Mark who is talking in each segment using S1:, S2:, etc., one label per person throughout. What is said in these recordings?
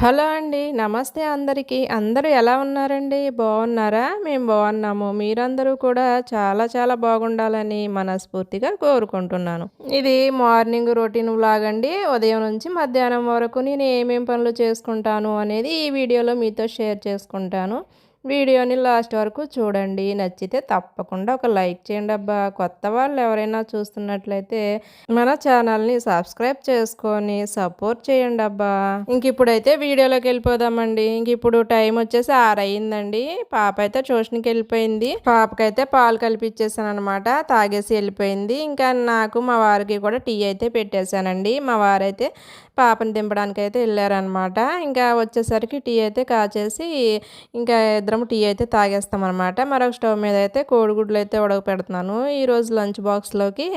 S1: Hello అండి నమస్తే అందరికీ. అందరూ ఎలా ఉన్నారండి? బాగున్నారా? మేము బాగున్నాము. మీరందరూ కూడా చాలా చాలా బాగుండాలని మనస్ఫూర్తిగా కోరుకుంటున్నాను. ఇది మార్నింగ్ రొటీన్ లాగండి ఉదయం నుంచి మధ్యాహ్నం వరకు నేను ఏమేం పనులు చేసుకుంటాను అనేది ఈ వీడియోలో మీతో షేర్ చేసుకుంటాను. వీడియోని లాస్ట్ వరకు చూడండి. నచ్చితే తప్పకుండా ఒక లైక్ చేయండి అబ్బా. కొత్త వాళ్ళు ఎవరైనా చూస్తున్నట్లయితే మన ఛానల్ని సబ్స్క్రైబ్ చేసుకొని సపోర్ట్ చేయండి అబ్బా. ఇంక ఇప్పుడైతే వీడియోలోకి వెళ్ళిపోదామండి. ఇంక ఇప్పుడు టైం వచ్చేసి ఆరయిందండి పాప అయితే ట్యూషన్కి వెళ్ళిపోయింది. పాపకైతే పాలు కలిపిచ్చేసాను అనమాట తాగేసి వెళ్ళిపోయింది. ఇంకా నాకు మా వారికి కూడా టీ అయితే పెట్టేశానండి. మా వారైతే పాపని దింపడానికి అయితే వెళ్ళారనమాట ఇంకా వచ్చేసరికి టీ అయితే కాచేసి ఇంకా ఇద్దరం టీ అయితే తాగేస్తాం అనమాట మరొక స్టవ్ మీద అయితే కోడిగుడ్లు అయితే ఉడక పెడుతున్నాను ఈరోజు లంచ్ బాక్స్లోకి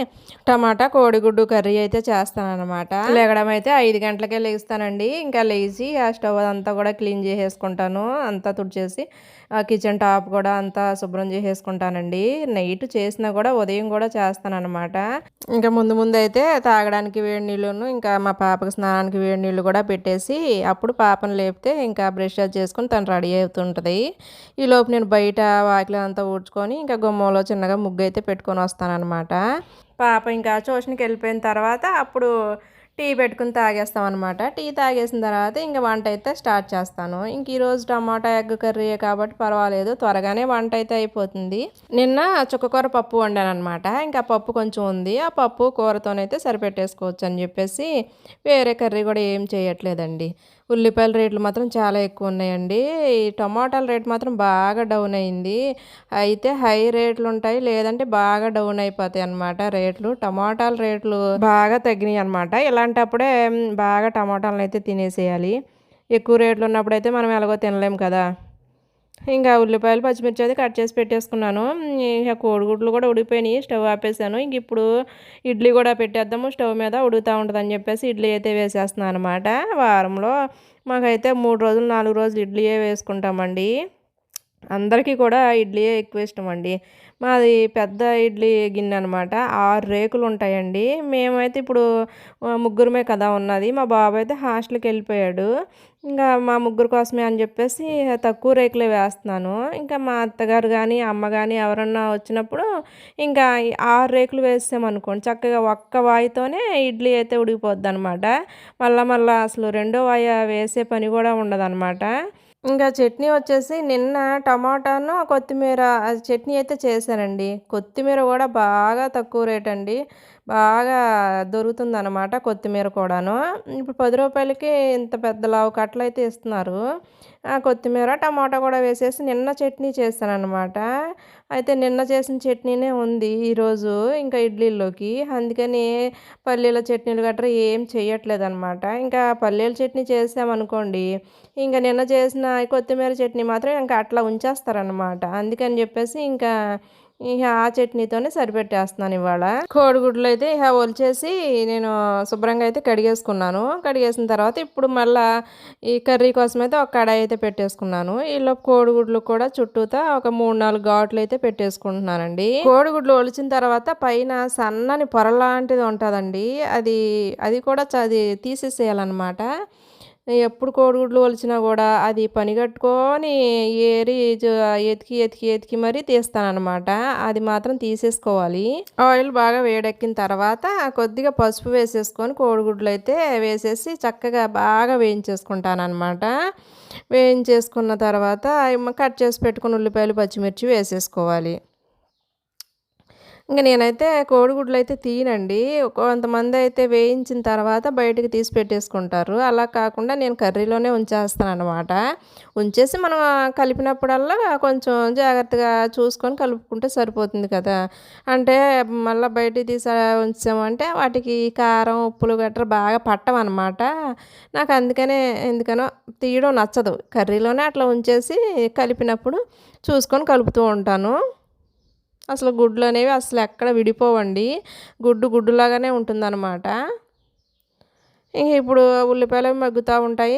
S1: టమాటా కోడిగుడ్డు కర్రీ అయితే చేస్తానమాట లేగడం అయితే ఐదు గంటలకే లేస్తానండి. ఇంకా లేచి ఆ స్టవ్ అంతా కూడా క్లీన్ చేసేసుకుంటాను. అంతా తుడిచేసి కిచెన్ టాప్ కూడా అంతా శుభ్రం చేసేసుకుంటానండి. నైట్ చేసినా కూడా ఉదయం కూడా చేస్తాను అనమాట ఇంకా ముందు ముందు అయితే తాగడానికి వేడి నీళ్ళును ఇంకా మా పాపకి స్నానానికి వేడి నీళ్ళు కూడా పెట్టేసి అప్పుడు పాపను లేపితే ఇంకా బ్రష్ అది చేసుకొని తను రెడీ అవుతుంటుంది. ఈ లోపు నేను బయట వాకిలి అంతా ఊడ్చుకొని ఇంకా గుమ్మంలో చిన్నగా ముగ్గు అయితే పెట్టుకొని వస్తానన్నమాట. పాప ఇంకా ట్యూషన్కి వెళ్ళిపోయిన తర్వాత అప్పుడు టీ పెట్టుకుని తాగేస్తాం అనమాట టీ తాగేసిన తర్వాత ఇంకా వంట అయితే స్టార్ట్ చేస్తాను. ఇంక ఈరోజు టమాటా ఎగ్ కర్రీ కాబట్టి పర్వాలేదు త్వరగానే వంట అయితే అయిపోతుంది. నిన్న చుక్కకూర పప్పు వండాను అనమాట ఇంకా పప్పు కొంచెం ఉంది. ఆ పప్పు కూరతోనైతే సరిపెట్టేసుకోవచ్చు అని చెప్పేసి వేరే కర్రీ కూడా ఏం చేయట్లేదండి. ఉల్లిపాయల రేట్లు మాత్రం చాలా ఎక్కువ ఉన్నాయండి. ఈ టమాటాల రేట్ మాత్రం బాగా డౌన్ అయింది. అయితే హై రేట్లు ఉంటాయి లేదంటే బాగా డౌన్ అయిపోతాయి అనమాట రేట్లు. టమాటాల రేట్లు బాగా తగ్గినాయి అనమాట ఇలాంటప్పుడే బాగా టమాటాలను అయితే తినేసేయాలి. ఎక్కువ రేట్లు ఉన్నప్పుడైతే మనం ఎలాగో తినలేం కదా. ఇంకా ఉల్లిపాయలు పచ్చిమిర్చి అయితే కట్ చేసి పెట్టేసుకున్నాను. ఇంకా కోడిగుడ్లు కూడా ఉడిపోయినాయి స్టవ్ ఆపేసాను. ఇంక ఇప్పుడు ఇడ్లీ కూడా పెట్టేద్దాము. స్టవ్ మీద ఉడుగుతూ ఉంటుందని చెప్పేసి ఇడ్లీ అయితే వేసేస్తున్నాను అనమాట వారంలో మాకైతే మూడు రోజులు నాలుగు రోజులు ఇడ్లీయే వేసుకుంటామండి. అందరికీ కూడా ఇడ్లీయే ఎక్కువ ఇష్టం అండి. మాది పెద్ద ఇడ్లీ గిన్నె అనమాట ఆరు రేకులు ఉంటాయండి. మేమైతే ఇప్పుడు ముగ్గురమే కదా ఉన్నది. మా బాబు అయితే హాస్టల్కి వెళ్ళిపోయాడు. ఇంకా మా ముగ్గురు కోసమే అని చెప్పేసి తక్కువ రేకులే వేస్తున్నాను. ఇంకా మా అత్తగారు కానీ అమ్మ కానీ ఎవరన్నా వచ్చినప్పుడు ఇంకా ఆరు రేకులు వేసామనుకోండి చక్కగా ఒక్క వాయితోనే ఇడ్లీ అయితే ఉడికిపోద్ది అనమాట మళ్ళీ మళ్ళీ అసలు రెండో వాయ వేసే పని కూడా ఉండదన్నమాట. ఇంకా చట్నీ వచ్చేసి నిన్న టమాటాను కొత్తిమీర చట్నీ అయితే చేశానండి. కొత్తిమీర కూడా బాగా తక్కువ రేట్ అండి బాగా దొరుకుతుంది అనమాట కొత్తిమీర కూడాను. ఇప్పుడు పది రూపాయలకి ఇంత పెద్ద లావు కట్టలు అయితే ఇస్తున్నారు. కొత్తిమీర టమాటా కూడా వేసేసి నిన్న చట్నీ చేశాను అనమాట అయితే నిన్న చేసిన చట్నీనే ఉంది ఈరోజు ఇంకా ఇడ్లీలోకి అందుకని పల్లీల చట్నీలు గట్రా ఏం చేయట్లేదు అనమాట ఇంకా పల్లీల చట్నీ చేసామనుకోండి ఇంకా నిన్న చేసిన కొత్తిమీర చట్నీ మాత్రం ఇంకా అట్లా ఉంచేస్తారనమాట అందుకని చెప్పేసి ఇంకా ఇక ఆ చట్నీతోనే సరిపెట్టేస్తున్నాను ఇవాళ. కోడిగుడ్లు అయితే ఇక ఒలిచేసి నేను శుభ్రంగా అయితే కడిగేసుకున్నాను. కడిగేసిన తర్వాత ఇప్పుడు మళ్ళీ ఈ కర్రీ కోసం అయితే ఒక కడాయి అయితే పెట్టేసుకున్నాను. ఇలా కోడిగుడ్లు కూడా చుట్టూతా ఒక మూడు నాలుగు ఘాట్లు అయితే పెట్టేసుకుంటున్నానండి. కోడిగుడ్లు ఒలిచిన తర్వాత పైన సన్నని పొరలాంటిది ఉంటుందండి. అది అది కూడా అది తీసేసేయాలన్నమాట. ఎప్పుడు కోడిగుడ్లు వలిచినా కూడా అది పని కట్టుకొని ఏరి ఎతికి ఎతికి ఎతికి మరీ తీస్తానమాట అది మాత్రం తీసేసుకోవాలి. ఆయిల్ బాగా వేడెక్కిన తర్వాత కొద్దిగా పసుపు వేసేసుకొని కోడిగుడ్లు అయితే వేసేసి చక్కగా బాగా వేయించేసుకుంటానమాట వేయించేసుకున్న తర్వాత కట్ చేసి పెట్టుకుని ఉల్లిపాయలు పచ్చిమిర్చి వేసేసుకోవాలి. ఇంకా నేనైతే కోడిగుడ్లు అయితే తీయనండి కొంతమంది అయితే వేయించిన తర్వాత బయటకు తీసి పెట్టేసుకుంటారు. అలా కాకుండా నేను కర్రీలోనే ఉంచేస్తాను అనమాట ఉంచేసి మనం కలిపినప్పుడల్లా కొంచెం జాగ్రత్తగా చూసుకొని కలుపుకుంటే సరిపోతుంది కదా. అంటే మళ్ళీ బయటికి తీసి ఉంచామంటే వాటికి కారం ఉప్పులు గట్రా బాగా పట్టమన్నమాట నాకు అందుకనే ఎందుకనో తీయడం నచ్చదు. కర్రీలోనే అట్లా ఉంచేసి కలిపినప్పుడు చూసుకొని కలుపుతూ ఉంటాను. అసలు గుడ్లు అనేవి అసలు ఎక్కడ విడిపోవండి. గుడ్డు గుడ్డులాగానే ఉంటుందన్నమాట. ఇంక ఇప్పుడు ఉల్లిపాయలు మగ్గుతూ ఉంటాయి.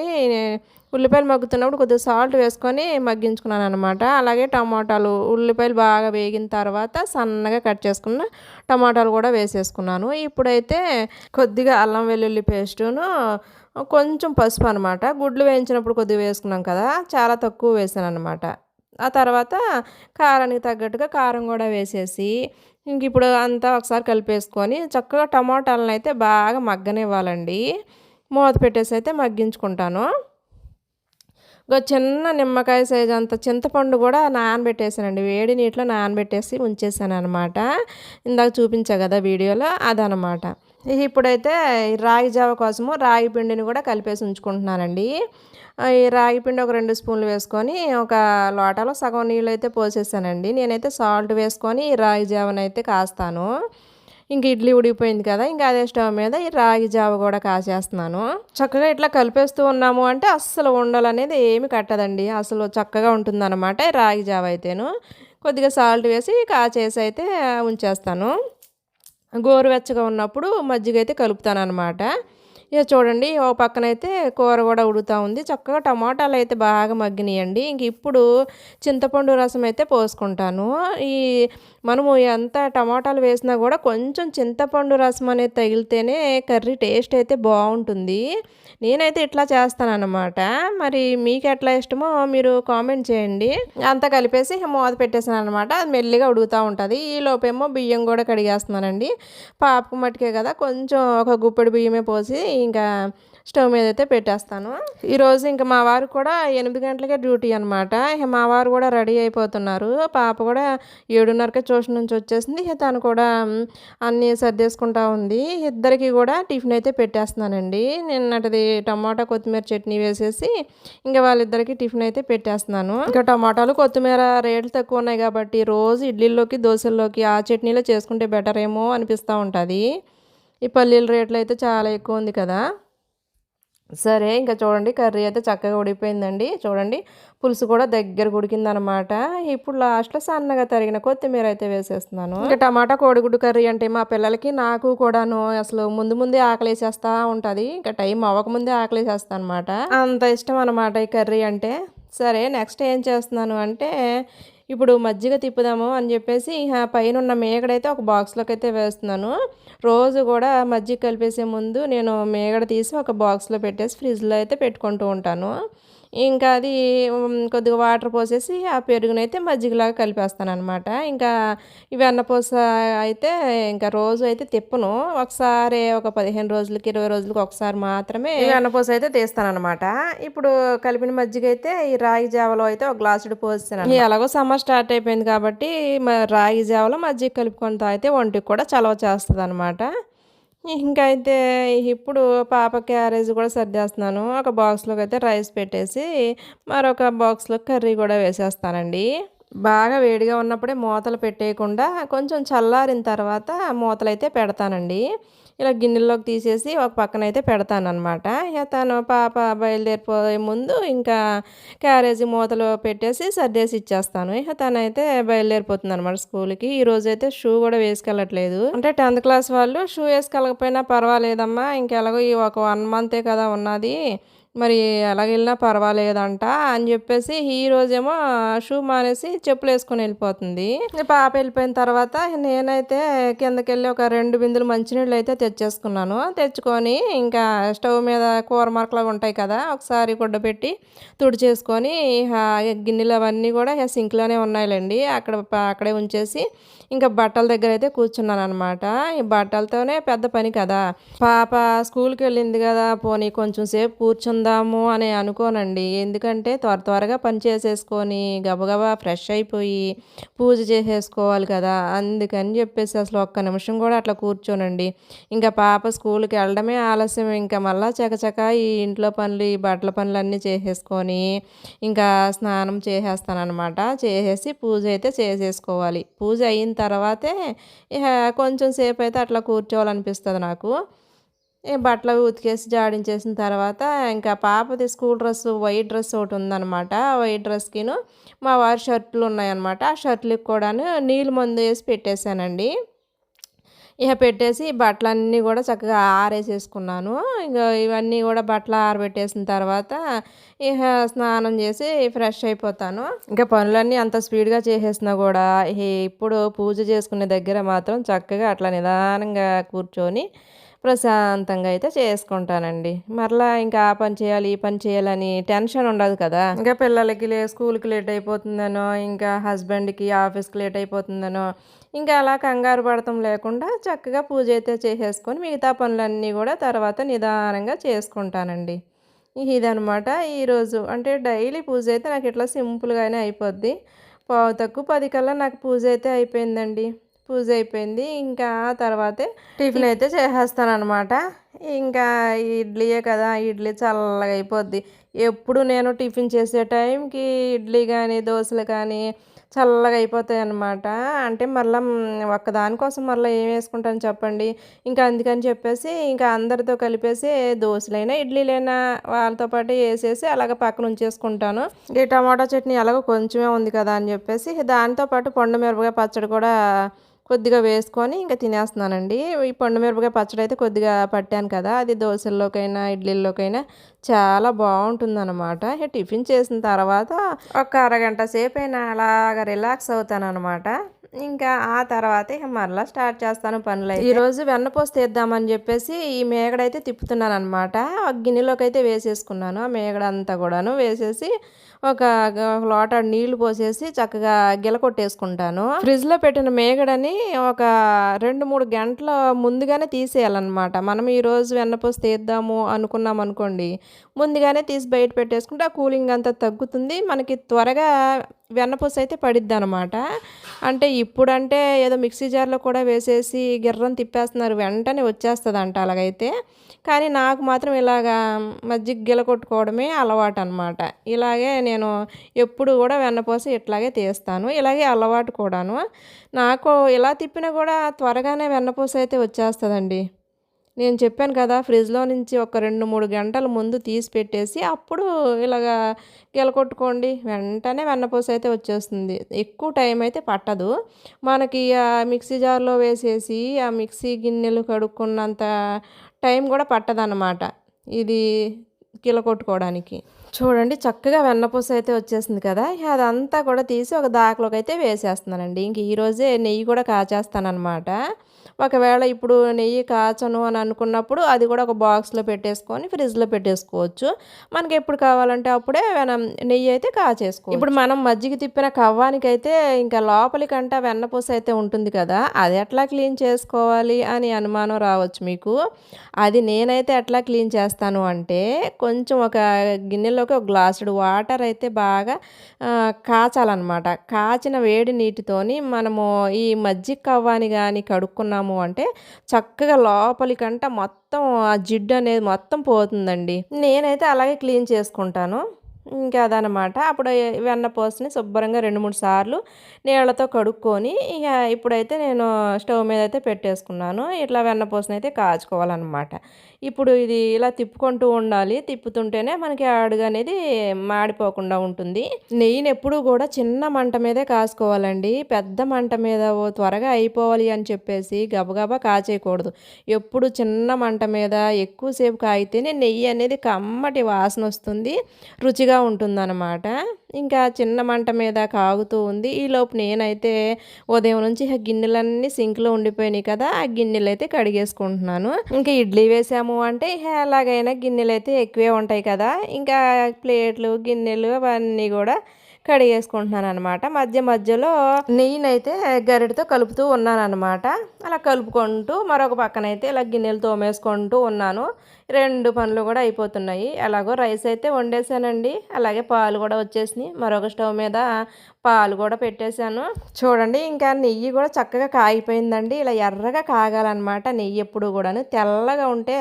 S1: ఉల్లిపాయలు మగ్గుతున్నప్పుడు కొద్దిగా సాల్ట్ వేసుకొని మగ్గించుకున్నాను అనమాట అలాగే టమాటాలు ఉల్లిపాయలు బాగా వేగిన తర్వాత సన్నగా కట్ చేసుకున్న టమాటాలు కూడా వేసేసుకున్నాను. ఇప్పుడైతే కొద్దిగా అల్లం వెల్లుల్లి పేస్టును కొంచెం పసుపు అనమాట గుడ్లు వేయించినప్పుడు కొద్దిగా వేసుకున్నాం కదా చాలా తక్కువ వేసాను అనమాట ఆ తర్వాత కారానికి తగ్గట్టుగా కారం కూడా వేసేసి ఇంక ఇప్పుడు అంతా ఒకసారి కలిపేసుకొని చక్కగా టమాటాలను అయితే బాగా మగ్గనివ్వాలండి. మూత పెట్టేసి అయితే మగ్గించుకుంటాను. ఒక చిన్న నిమ్మకాయ సైజు అంత చింతపండు కూడా నానబెట్టేసానండి వేడి నీటిలో నానబెట్టేసి ఉంచేసాను అనమాట ఇందాక చూపించా కదా వీడియోలో అదనమాట ఇప్పుడైతే రాగి జావ కోసము రాగి పిండిని కూడా కలిపేసి ఉంచుకుంటున్నానండి. ఈ రాగి పిండి ఒక రెండు స్పూన్లు వేసుకొని ఒక లోటాలో సగం నీళ్ళు అయితే పోసేసానండి. నేనైతే సాల్ట్ వేసుకొని ఈ రాగి జావనైతే కాస్తాను. ఇంక ఇడ్లీ ఉడిగిపోయింది కదా ఇంకా అదే స్టవ్ మీద ఈ రాగి జావ కూడా కాసేస్తున్నాను. చక్కగా ఇట్లా కలిపేస్తూ ఉన్నాము అంటే అస్సలు ఉండాలనేది ఏమి కట్టదండి. అసలు చక్కగా ఉంటుందన్నమాట రాగి జావ అయితేను. కొద్దిగా సాల్ట్ వేసి కాచేసి అయితే ఉంచేస్తాను. గోరువెచ్చగా ఉన్నప్పుడు మజ్జిగ అయితే కలుపుతాను అనమాట ఇక చూడండి ఓ పక్కనైతే కూర కూడా ఉడుతూ ఉంది. చక్కగా టమాటాలు అయితే బాగా మగ్గినాయండి. ఇంక ఇప్పుడు చింతపండు రసం అయితే పోసుకుంటాను. ఈ మనము ఎంత టమాటాలు వేసినా కూడా కొంచెం చింతపండు రసం అనేది తగిలితేనే కర్రీ టేస్ట్ అయితే బాగుంటుంది. నేనైతే ఇట్లా చేస్తానన్నమాట. మరి మీకు ఎట్లా ఇష్టమో మీరు కామెంట్ చేయండి. అంతా కలిపేసి మూత పెట్టేసాను అనమాట అది మెల్లిగా ఉడుగుతూ ఉంటుంది. ఈ లోపేమో బియ్యం కూడా కడిగేస్తున్నానండి. పాపకు మట్టుకే కదా కొంచెం ఒక గుప్పెడు బియ్యమే పోసి ఇంకా స్టవ్ మీద అయితే పెట్టేస్తాను. ఈరోజు ఇంకా మా వారు కూడా ఎనిమిది గంటలకే డ్యూటీ అనమాట ఇక మా వారు కూడా రెడీ అయిపోతున్నారు. పాప కూడా ఏడున్నరకే ట్యూషన్ నుంచి వచ్చేసింది. ఇక తను కూడా అన్నీ సర్దేసుకుంటా ఉంది. ఇద్దరికి కూడా టిఫిన్ అయితే పెట్టేస్తున్నానండి. నిన్నటిది టమాటా కొత్తిమీర చట్నీ వేసేసి ఇంకా వాళ్ళిద్దరికి టిఫిన్ అయితే పెట్టేస్తున్నాను. ఇంకా టమాటాలు కొత్తిమీర రేట్లు తక్కువ ఉన్నాయి కాబట్టి రోజు ఇడ్లీల్లోకి దోశల్లోకి ఆ చట్నీలో చేసుకుంటే బెటర్ ఏమో అనిపిస్తూ ఉంటుంది. ఈ పల్లీల రేట్లు అయితే చాలా ఎక్కువ ఉంది కదా. సరే ఇంకా చూడండి కర్రీ అయితే చక్కగా ఉడిపోయిందండి చూడండి పులుసు కూడా దగ్గర ఉడికిందనమాట. ఇప్పుడు లాస్ట్లో సన్నగా తరిగిన కొత్తిమీర అయితే వేసేస్తున్నాను. ఇంకా టమాటా కోడిగుడ్డు కర్రీ అంటే మా పిల్లలకి నాకు కూడాను అసలు ముందు ముందే ఆకలేసేస్తా ఉంటుంది. ఇంకా టైం అవ్వకముందే ఆకలేసేస్తా అనమాట అంత ఇష్టం అనమాట ఈ కర్రీ అంటే. సరే నెక్స్ట్ ఏం చేస్తున్నాను అంటే ఇప్పుడు మజ్జిగ తిప్పుదాము అని చెప్పేసి పైన ఉన్న మేగడైతే ఒక బాక్స్లోకి అయితే వేస్తున్నాను. రోజు కూడా మజ్జిగ కలిపేసే ముందు నేను మేగడ తీసి ఒక బాక్స్లో పెట్టేసి ఫ్రిడ్జ్లో అయితే పెట్టుకుంటూ ఉంటాను. ఇంకా అది కొద్దిగా వాటర్ పోసేసి ఆ పెరుగునైతే మజ్జిగలాగా కలిపేస్తాను అనమాట ఇంకా ఇవి అన్నపూస అయితే ఇంకా రోజు అయితే తిప్పను. ఒకసారి ఒక పదిహేను రోజులకి ఇరవై రోజులకి ఒకసారి మాత్రమే అన్నపూస అయితే తీస్తాను అనమాట ఇప్పుడు కలిపిన మజ్జిగ అయితే ఈ రాగి జావలో అయితే ఒక గ్లాసుడు పోస్తాను ఎలాగో సమ్మర్ స్టార్ట్ అయిపోయింది కాబట్టి రాగి జావలో మజ్జిగ కలుపుకొని తాగితే ఒంటికి కూడా చలవ చేస్తుంది అనమాట ఇంకైతే అయితే ఇప్పుడు పాప క్యారేజ్ కూడా సర్దేస్తున్నాను. ఒక బాక్స్లోకి అయితే రైస్ పెట్టేసి మరొక బాక్స్లో కర్రీ కూడా వేసేస్తానండి. బాగా వేడిగా ఉన్నప్పుడే మూతలు పెట్టేయకుండా కొంచెం చల్లారిన తర్వాత మూతలు అయితే పెడతానండి. ఇలా గిన్నెల్లోకి తీసేసి ఒక పక్కన అయితే పెడతాను అనమాట ఇక తను పాప బయలుదేరిపోయే ముందు ఇంకా క్యారేజీ మూతలు పెట్టేసి సర్దేసి ఇచ్చేస్తాను. ఇక తనైతే బయలుదేరిపోతుంది అనమాట స్కూల్కి. ఈ రోజు అయితే షూ కూడా వేసుకెళ్ళట్లేదు. అంటే టెన్త్ క్లాస్ వాళ్ళు షూ వేసుకెళ్ళకపోయినా పర్వాలేదమ్మా ఇంకెలాగో ఈ ఒక వన్ మంతే కదా ఉన్నది. మరి ఎలాగెళ్ళినా పర్వాలేదంట అని చెప్పేసి ఈ రోజేమో షూ మానేసి చెప్పులు వేసుకొని వెళ్ళిపోతుంది. పాప వెళ్ళిపోయిన తర్వాత నేనైతే కిందకి వెళ్ళి ఒక రెండు బిందులు మంచినీళ్ళు అయితే తెచ్చేసుకున్నాను. తెచ్చుకొని ఇంకా స్టవ్ మీద కూర మరకలు ఉంటాయి కదా ఒకసారి గుడ్డ పెట్టి తుడిచేసుకొని గిన్నెలు అవన్నీ కూడా సింక్లోనే ఉన్నాయిలేండి. అక్కడ అక్కడే ఉంచేసి ఇంకా బట్టల దగ్గర అయితే కూర్చున్నాను అనమాట ఈ బట్టలతోనే పెద్ద పని కదా. పాప స్కూల్కి వెళ్ళింది కదా పోనీ కొంచెం సేపు కూర్చుందాము అని అనుకోనండి. ఎందుకంటే త్వర త్వరగా పని చేసేసుకొని గబగబా ఫ్రెష్ అయిపోయి పూజ చేసేసుకోవాలి కదా. అందుకని చెప్పేసి అసలు ఒక్క నిమిషం కూడా అట్లా కూర్చోనండి. ఇంకా పాప స్కూల్కి వెళ్ళడమే ఆలస్యం. ఇంకా మళ్ళీ చకచక ఈ ఇంట్లో పనులు ఈ బట్టల పనులు అన్నీ చేసేసుకొని ఇంకా స్నానం చేసేస్తానమాట చేసేసి పూజ అయితే చేసేసుకోవాలి. పూజ అయిన తర్వాతే కొంచెం సేపు అయితే అట్లా కూర్చోవాలనిపిస్తుంది నాకు. బట్టలు ఉతికేసి జాడించేసిన తర్వాత ఇంకా పాపది స్కూల్ డ్రెస్ వైట్ డ్రెస్ ఒకటి ఉందనమాట వైట్ డ్రెస్కిను మా వారి షర్ట్లు ఉన్నాయన్నమాట. ఆ షర్ట్లకి కూడా నీళ్ళు మందు వేసి పెట్టేశానండి. ఇక పెట్టేసి బట్టలన్నీ కూడా చక్కగా ఆరేసేసుకున్నాను. ఇంకా ఇవన్నీ కూడా బట్టలు ఆరబెట్టేసిన తర్వాత ఇక స్నానం చేసి ఫ్రెష్ అయిపోతాను. ఇంకా పనులన్నీ అంత స్పీడ్గా చేసేసినా కూడా ఇప్పుడు పూజ చేసుకునే దగ్గర మాత్రం చక్కగా అట్లా నిదానంగా కూర్చొని ప్రశాంతంగా అయితే చేసుకుంటానండి. మరలా ఇంకా ఆ పని చేయాలి ఈ పని చేయాలని టెన్షన్ ఉండదు కదా. ఇంకా పిల్లలకి లే స్కూల్కి లేట్ అయిపోతుందనో ఇంకా హస్బెండ్కి ఆఫీస్కి లేట్ అయిపోతుందనో ఇంకా అలా కంగారు పడటం లేకుండా చక్కగా పూజ అయితే చేసేసుకొని మిగతా పనులన్నీ కూడా తర్వాత నిదానంగా చేసుకుంటానండి. ఇదనమాట ఈరోజు. అంటే డైలీ పూజ అయితే నాకు ఇట్లా సింపుల్గానే అయిపోద్ది. పావు తక్కువ పది కల్లా నాకు పూజ అయితే అయిపోయిందండి. పూజ అయిపోయింది. ఇంకా తర్వాతే టిఫిన్ అయితే చేసేస్తాను అనమాట ఇంకా ఇడ్లీయే కదా ఇడ్లీ చల్లగా అయిపోద్ది. ఎప్పుడు నేను టిఫిన్ చేసే టైంకి ఇడ్లీ కానీ దోశలు కానీ చల్లగా అయిపోతాయి అన్నమాట అంటే మళ్ళీ ఒక్కదానికోసం మళ్ళీ ఏం వేసుకుంటాను చెప్పండి. ఇంకా అందుకని చెప్పేసి ఇంకా అందరితో కలిపేసి దోశలైనా ఇడ్లీలైనా వాళ్ళతో పాటు వేసేసి అలాగ పక్కన ఉంచేసుకుంటాను. ఈ టమాటా చట్నీ అలాగో కొంచెమే ఉంది కదా అని చెప్పేసి దాంతో పాటు పండు మిరపకాయ పచ్చడి కూడా కొద్దిగా వేసుకొని ఇంకా తినేస్తున్నానండి. ఈ పండు మిరపకాయ పచ్చడి అయితే కొద్దిగా పట్టాను కదా అది దోశల్లోకైనా ఇడ్లీల్లోకైనా చాలా బాగుంటుందన్నమాట. టిఫిన్ చేసిన తర్వాత ఒక అరగంట సేపు అయినా అలాగ రిలాక్స్ అవుతాను అనమాట ఇంకా ఆ తర్వాత ఇక మరలా స్టార్ట్ చేస్తాను పనులు ఈరోజు వెన్నపోసి తీద్దామని చెప్పేసి ఈ మేగడైతే తిప్పుతున్నాను అనమాట గిన్నెలోకి అయితే వేసేసుకున్నాను. ఆ మేగడ అంతా కూడాను వేసేసి ఒక లోట నీళ్ళు పోసేసి చక్కగా గిలకొట్టేసుకుంటాను ఫ్రిడ్జ్లో పెట్టిన మేగడని ఒక రెండు మూడు గంటల ముందుగానే తీసేయాలన్నమాట. మనం ఈరోజు వెన్నపూస తీద్దాము అనుకున్నాం అనుకోండి ముందుగానే తీసి బయట పెట్టేసుకుంటే ఆ కూలింగ్ అంతా తగ్గుతుంది. మనకి త్వరగా వెన్నపూస అయితే పడిద్ది అనమాట అంటే ఇప్పుడంటే ఏదో మిక్సీ జార్లో కూడా వేసేసి గిర్రం తిప్పేస్తున్నారు వెంటనే వచ్చేస్తుంది అంట అలాగైతే. కానీ నాకు మాత్రం ఇలాగా మజ్జిగ గిల కొట్టుకోవడమే అలవాటు అనమాట ఇలాగే నేను ఎప్పుడు కూడా వెన్నపూస ఇట్లాగే తీస్తాను. ఇలాగే అలవాటు కూడాను. నాకు ఇలా తిప్పినా కూడా త్వరగానే వెన్నపూస అయితే వచ్చేస్తుందండి. నేను చెప్పాను కదా ఫ్రిడ్జ్లో నుంచి ఒక రెండు మూడు గంటల ముందు తీసి పెట్టేసి అప్పుడు ఇలాగా గెలకొట్టుకోండి వెంటనే వెన్నపూస అయితే వచ్చేస్తుంది. ఎక్కువ టైం అయితే పట్టదు. మనకి ఆ మిక్సీ జార్లో వేసేసి ఆ మిక్సీ గిన్నెలు కడుక్కున్నంత టైం కూడా పట్టదన్నమాట ఇది కిల కొట్టుకోవడానికి. చూడండి చక్కగా వెన్నపూస అయితే వచ్చేసింది కదా. అదంతా కూడా తీసి ఒక దాకలోకి అయితే వేసేస్తున్నానండి. ఇంక ఈరోజే నెయ్యి కూడా కాచేస్తానమాట ఒకవేళ ఇప్పుడు నెయ్యి కాచను అని అనుకున్నప్పుడు అది కూడా ఒక బాక్స్లో పెట్టేసుకొని ఫ్రిడ్జ్లో పెట్టేసుకోవచ్చు. మనకి ఎప్పుడు కావాలంటే అప్పుడే మనం నెయ్యి అయితే కాచేసుకో ఇప్పుడు మనం మజ్జిగ తిప్పిన కవ్వానికి అయితే ఇంకా లోపలికంట వెన్నపూస అయితే ఉంటుంది కదా అది ఎట్లా క్లీన్ చేసుకోవాలి అని అనుమానం రావచ్చు మీకు. అది నేనైతే ఎట్లా క్లీన్ చేస్తాను అంటే కొంచెం ఒక గిన్నెలోకి ఒక గ్లాసుడు వాటర్ అయితే బాగా కాచాలన్నమాట. కాచిన వేడి నీటితోని మనము ఈ మజ్జిగ కవ్వాని కానీ కడుక్కున్నాము చేసాము అంటే చక్కగా లోపలికంట మొత్తం ఆ జిడ్డు అనేది మొత్తం పోతుందండి. నేనైతే అలాగే క్లీన్ చేసుకుంటాను. ఇంకా అదనమాట. అప్పుడు వెన్నపోసని శుభ్రంగా రెండు మూడు సార్లు నీళ్ళతో కడుక్కొని ఇక ఇప్పుడైతే నేను స్టవ్ మీద అయితే పెట్టేసుకున్నాను. ఇట్లా వెన్నపోసని అయితే కాచుకోవాలన్నమాట. ఇప్పుడు ఇది ఇలా తిప్పుకుంటూ ఉండాలి. తిప్పుతుంటేనే మనకి అడుగు అనేది మాడిపోకుండా ఉంటుంది. నెయ్యిని ఎప్పుడూ కూడా చిన్న మంట మీదే కాసుకోవాలండి. పెద్ద మంట మీద త్వరగా అయిపోవాలి అని చెప్పేసి గబగబా కాచేయకూడదు. ఎప్పుడు చిన్న మంట మీద ఎక్కువసేపు కాగితేనే నెయ్యి అనేది కమ్మటి వాసన వస్తుంది. రుచిగా ఉంటుందన్నమాట. ఇంకా చిన్న మంట మీద కాగుతూ ఉంది. ఈలోపు నేనైతే ఉదయం నుంచి ఆ గిన్నెలన్నీ సింక్లో ఉండిపోయినాయి కదా ఆ గిన్నెలు అయితే కడిగేసుకుంటున్నాను. ఇంకా ఇడ్లీ వేసాము అంటే ఎలాగైనా గిన్నెలు అయితే ఎక్కువే ఉంటాయి కదా. ఇంకా ప్లేట్లు గిన్నెలు అవన్నీ కూడా కడిగేసుకుంటున్నాను అనమాట మధ్య మధ్యలో నెయ్యినైతే గరిటతో కలుపుతూ ఉన్నాను అనమాట అలా కలుపుకుంటూ మరొక పక్కనైతే ఇలా గిన్నెలు తోమేసుకుంటూ ఉన్నాను. రెండు పనులు కూడా అయిపోతున్నాయి. అలాగో రైస్ అయితే వండేసానండి. అలాగే పాలు కూడా వచ్చేసినాయి. మరొక స్టవ్ మీద పాలు కూడా పెట్టేశాను. చూడండి ఇంకా నెయ్యి కూడా చక్కగా కాగిపోయిందండి. ఇలా ఎర్రగా కాగాలన్నమాట నెయ్యి ఎప్పుడు కూడాను. తెల్లగా ఉంటే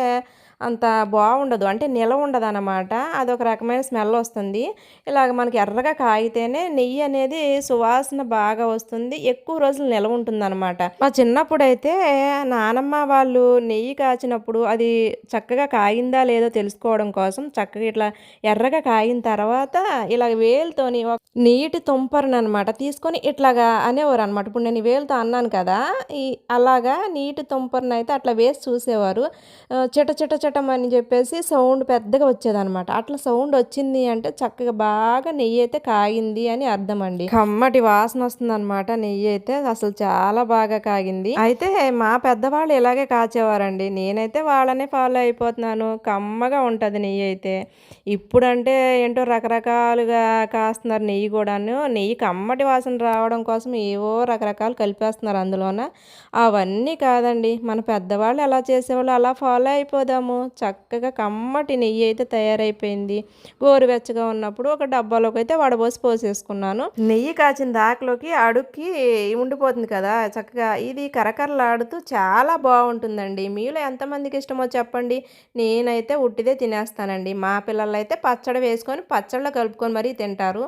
S1: అంత బాగుండదు. అంటే నిల ఉండదు అనమాట అదొక రకమైన స్మెల్ వస్తుంది. ఇలాగ మనకి ఎర్రగా కాగితేనే నెయ్యి అనేది సువాసన బాగా వస్తుంది. ఎక్కువ రోజులు నిలవ ఉంటుంది అనమాట మా చిన్నప్పుడు అయితే నానమ్మ వాళ్ళు నెయ్యి కాచినప్పుడు అది చక్కగా కాగిందా లేదో తెలుసుకోవడం కోసం చక్కగా ఇట్లా ఎర్రగా కాగిన తర్వాత ఇలా వేలుతోని నీటి తుంపరని అనమాట తీసుకొని ఇట్లాగా అనేవారు అనమాట ఇప్పుడు నేను వేలుతో అన్నాను కదా ఈ అలాగా నీటి తుంపరని అయితే అట్లా వేసి చూసేవారు. చిట చిట చిట చిటపటం అని చెప్పేసి సౌండ్ పెద్దగా వచ్చేదనమాట అట్లా సౌండ్ వచ్చింది అంటే చక్కగా బాగా నెయ్యి అయితే కాగింది అని అర్థం అండి. కమ్మటి వాసన వస్తుంది అనమాట నెయ్యి అయితే. అసలు చాలా బాగా కాగింది. అయితే మా పెద్దవాళ్ళు ఇలాగే కాచేవారండి. నేనైతే వాళ్ళనే ఫాలో అయిపోతున్నాను. కమ్మగా ఉంటుంది నెయ్యి అయితే. ఇప్పుడంటే ఏంటో రకరకాలుగా కాస్తున్నారు నెయ్యి కూడాను. నెయ్యి కమ్మటి వాసన రావడం కోసం ఏవో రకరకాలు కలిపేస్తున్నారు అందులోన. అవన్నీ కాదండి. మన పెద్దవాళ్ళు ఎలా చేసేవాళ్ళు అలా ఫాలో అయిపోదాము. చక్కగా కమ్మటి నెయ్యి అయితే తయారైపోయింది. గోరువెచ్చగా ఉన్నప్పుడు ఒక డబ్బాలోకి అయితే వడబోసి పోసేసుకున్నాను. నెయ్యి కాచిన దాకలోకి అడుక్కి ఉండిపోతుంది కదా. చక్కగా ఇది కరకరలాడుతూ చాలా బాగుంటుందండి. మీలో ఎంతమందికి ఇష్టమో చెప్పండి. నేనైతే ఉట్టిదే తినేస్తానండి. మా పిల్లలు అయితే పచ్చడి వేసుకొని పచ్చళ్ళు కలుపుకొని మరీ తింటారు.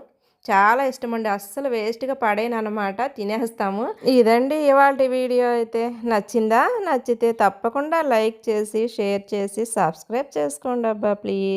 S1: చాలా ఇష్టం అండి అస్సలు వేస్ట్గా పడేను అనమాట తినేస్తాము. ఇదండి ఇవాళ వీడియో అయితే. నచ్చిందా? నచ్చితే తప్పకుండా లైక్ చేసి షేర్ చేసి సబ్స్క్రైబ్ చేసుకోండి అబ్బా ప్లీజ్.